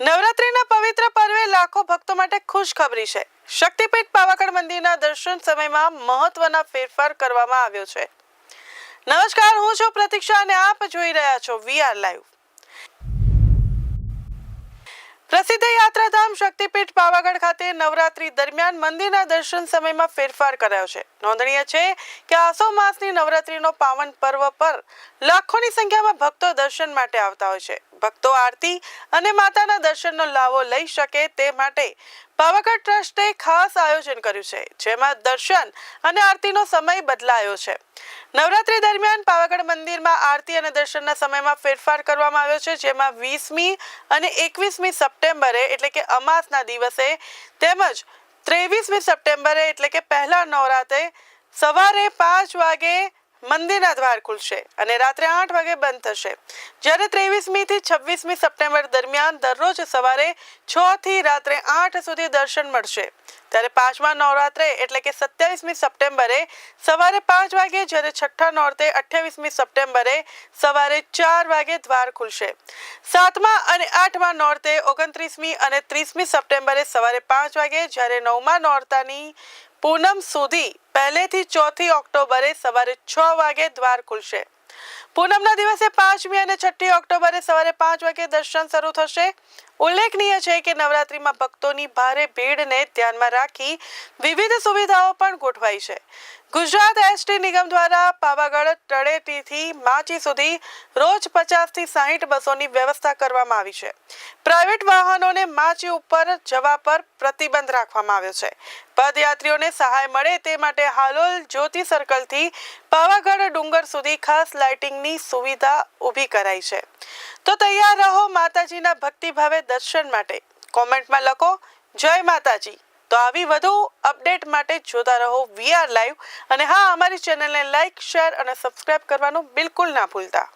નવરાત્રીના પવિત્ર પર્વે લાખો ભક્તો માટે ખુશખબરી છે. શક્તિપીઠ પાવાગઢ મંદિરના દર્શન સમયમાં મહત્વના ફેરફાર કરવામાં આવ્યો છે. નમસ્કાર, હું છું પ્રતીક્ષા અને આપ જોઈ રહ્યા છો વીઆર લાઈવ. પ્રસિદ્ધ યાત્રાધામ શક્તિપીઠ પાવાગઢ ખાતે નવરાત્રી દરમિયાન મંદિરના દર્શન સમયમાં ફેરફાર કરાયો છે. નોંધનીય છે કે આસો માસની નવરાત્રીનો પાવન પર્વ પર લાખોની સંખ્યામાં ભક્તો દર્શન માટે આવતા હોય છે. ભક્તો આરતી અને માતાના દર્શનનો લાવો લઈ શકે તે માટે પાવાગઢ ટ્રસ્ટે ખાસ આયોજન કર્યું છે, જેમાં દર્શન અને આરતીનો સમય બદલાયો છે. નવરાત્રી દરમિયાન પાવાગઢ મંદિરમાં આરતી અને દર્શનના સમયમાં ફેરફાર કરવામાં આવ્યો છે, જેમાં વીસમી અને એકવીસમી સપ્ટેમ્બરે એટલે કે અમાસના દિવસે તેમજ ત્રેવીસમી સપ્ટેમ્બરે એટલે કે પહેલા નવરાત્રે સવારે પાંચ વાગે મંદિરના દ્વાર ખુલશે અને રાત્રે આઠ વાગે બંધ થશે. જ્યારે ત્રેવીસમી થી છવ્વીસમી સપ્ટેમ્બર દરમિયાન દરરોજ સવારે છ થી રાત્રે આઠ સુધી દર્શન મળશે. ત્યારે પાંચમા નવરાત્રે એટલે કે સત્યાવીસમી સપ્ટેમ્બરે સવારે પાંચ વાગે જ્યારે છઠ્ઠા નોરતે અઠ્યાવીસમી સપ્ટેમ્બરે સવારે ચાર વાગે દ્વાર ખુલશે. સાતમા અને આઠમા નોરતે ઓગણત્રીસમી અને ત્રીસમી સપ્ટેમ્બરે સવારે પાંચ વાગે જ્યારે નવમા નોરતાની પૂનમ સુધી પહેલેથી ચોથી ઓક્ટોબરે સવારે છ વાગે દ્વાર ખુલશે. પૂનમના દિવસે પાંચમી અને છઠ્ઠી ઓક્ટોબરે સવારે પાંચ વાગે દર્શન શરૂ થશે. ઉલ્લેખનીય છે કે નવરાત્રીમાં ભક્તોની ભારે ભીડને ધ્યાનમાં રાખી વિવિધ સુવિધાઓ પણ ગોઠવાઈ છે. ગુજરાત એસટી નિગમ દ્વારા પાવાગઢ તળેટીથી માચી સુધી રોજ પચાસથી સાહીઠ બસોની વ્યવસ્થા કરવામાં આવી છે. પ્રાઇવેટ વાહનોને માચી ઉપર જવા પર પ્રતિબંધ રાખવામાં આવ્યો છે. પદયાત્રીઓને સહાય મળે તે માટે હાલોલ જ્યોતિ સર્કલથી પાવાગઢ ડુંગર સુધી ખાસ લાઇટિંગની સુવિધા ઊભી કરાઈ છે. તો તૈયાર રહો માતાજીના ભક્તિભાવે દર્શન માટે. કોમેન્ટમાં લખો, જય માતાજી. તો આવી વધુ અપડેટ માટે જોતા રહો વીઆર લાઈવ અને હા, અમારી ચેનલને લાઈક, શેર અને સબસ્ક્રાઇબ કરવાનું બિલકુલ ના ભૂલતા.